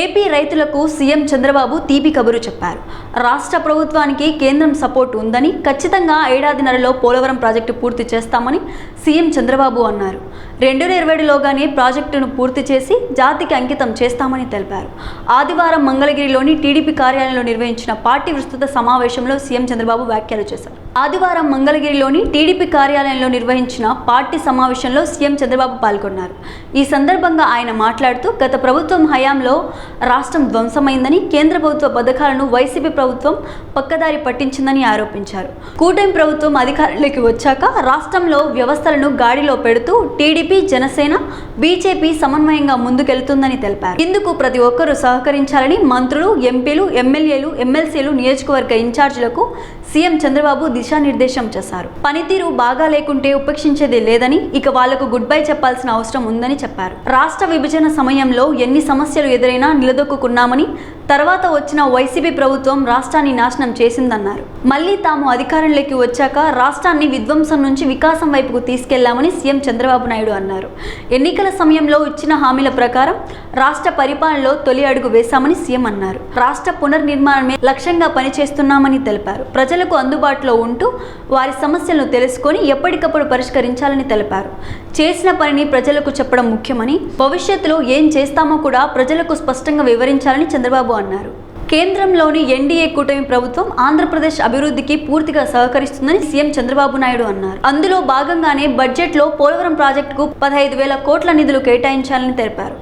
AP రైతులకు CM Chandrababu తీపి కబురు చెప్పారు. రాష్ట్ర ప్రభుత్వానికి కేంద్రం సపోర్ట్ ఉందని ఖచ్చితంగా ఏడాదిన్నరలో పోలవరం ప్రాజెక్టు పూర్తి చేస్తామని సీఎం చంద్రబాబు అన్నారు. రెండు వేల ఇరవైలోగానే ప్రాజెక్టును పూర్తి చేసి జాతికి అంకితం చేస్తామని తెలిపారు. ఆదివారం మంగళగిరిలోని టీడీపీ కార్యాలయంలో నిర్వహించిన పార్టీ విస్తృత సమావేశంలో సీఎం చంద్రబాబు వ్యాఖ్యలు చేశారు. ఆదివారం మంగళగిరిలోని టీడీపీ కార్యాలయంలో నిర్వహించిన పార్టీ సమావేశంలో సీఎం చంద్రబాబు పాల్గొన్నారు. ఈ సందర్భంగా ఆయన మాట్లాడుతూ గత ప్రభుత్వం హయాంలో రాష్ట్రం ధ్వంసమైందని కేంద్ర ప్రభుత్వ పథకాలను వైసీపీ ప్రభుత్వం పక్కదారి పట్టించిందని ఆరోపించారు. కూటమి ప్రభుత్వం అధికారంలోకి వచ్చాక రాష్ట్రంలో వ్యవస్థలను గాడిలో పెడుతూ టీడీపీ జనసేన బీజేపీ సమన్వయంగా ముందుకెళ్తుందని తెలిపారు. ఇందుకు ప్రతి ఒక్కరూ సహకరించాలని మంత్రులు ఎంపీలు ఎమ్మెల్యేలు ఎమ్మెల్సీలు నియోజకవర్గ ఇన్ఛార్జీలకు సీఎం చంద్రబాబు దిశానిర్దేశం చేశారు. పనితీరు బాగా లేకుంటే ఉపేక్షించేది లేదని ఇక వాళ్ళకు గుడ్ బై చెప్పాల్సిన అవసరం ఉందని చెప్పారు. రాష్ట్ర విభజన సమయంలో ఎన్ని సమస్యలు ఎదురైనా నిలదొక్కున్నామని తర్వాత వచ్చిన వైసీపీ ప్రభుత్వం రాష్ట్రాన్ని నాశనం చేసిందన్నారు. మళ్ళీ తాము అధికారంలోకి వచ్చాక రాష్ట్రాన్ని విధ్వంసం నుంచి వికాసం వైపుకు తీసుకెళ్ళామని సీఎం చంద్రబాబు నాయుడు అన్నారు. ఎన్నికల సమయంలో ఇచ్చిన హామీల ప్రకారం రాష్ట్ర పరిపాలనలో తొలి అడుగు వేశామని సీఎం అన్నారు. రాష్ట్ర పునర్నిర్మాణమే లక్ష్యంగా పనిచేస్తున్నామని తెలిపారు. ప్రజలకు అందుబాటులో ఉంటూ వారి సమస్యలను తెలుసుకొని ఎప్పటికప్పుడు పరిష్కరించాలని తెలిపారు. చేసిన పనిని ప్రజలకు చెప్పడం ముఖ్యమని భవిష్యత్తులో ఏం చేస్తామో కూడా ప్రజలకు స్పష్టంగా వివరించాలని చంద్రబాబు అన్నారు. కేంద్రంలోని ఎన్డీఏ కూటమి ప్రభుత్వం ఆంధ్రప్రదేశ్ అభివృద్ధికి పూర్తిగా సహకరిస్తుందని సీఎం చంద్రబాబు నాయుడు అన్నారు. అందులో భాగంగానే బడ్జెట్లో పోలవరం ప్రాజెక్టుకు పదహైదు వేల కోట్ల నిధులు కేటాయించాలని తెలిపారు.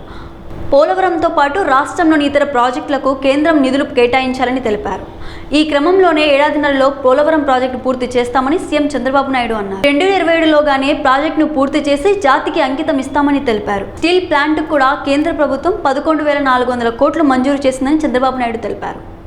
పోలవరంతో పాటు రాష్ట్రంలోని ఇతర ప్రాజెక్టులకు కేంద్రం నిధులు కేటాయించాలని తెలిపారు. ఈ క్రమంలోనే ఏడాదిన్నరలో పోలవరం ప్రాజెక్టు పూర్తి చేస్తామని సీఎం చంద్రబాబు నాయుడు అన్నారు. రెండు వేల ఇరవై ఏడులోగానే ప్రాజెక్టును పూర్తి చేసి జాతికి అంకితం ఇస్తామని తెలిపారు. స్టీల్ ప్లాంట్ కూడా కేంద్ర ప్రభుత్వం పదకొండు వేల నాలుగు వందల కోట్లు మంజూరు చేసిందని చంద్రబాబు నాయుడు తెలిపారు.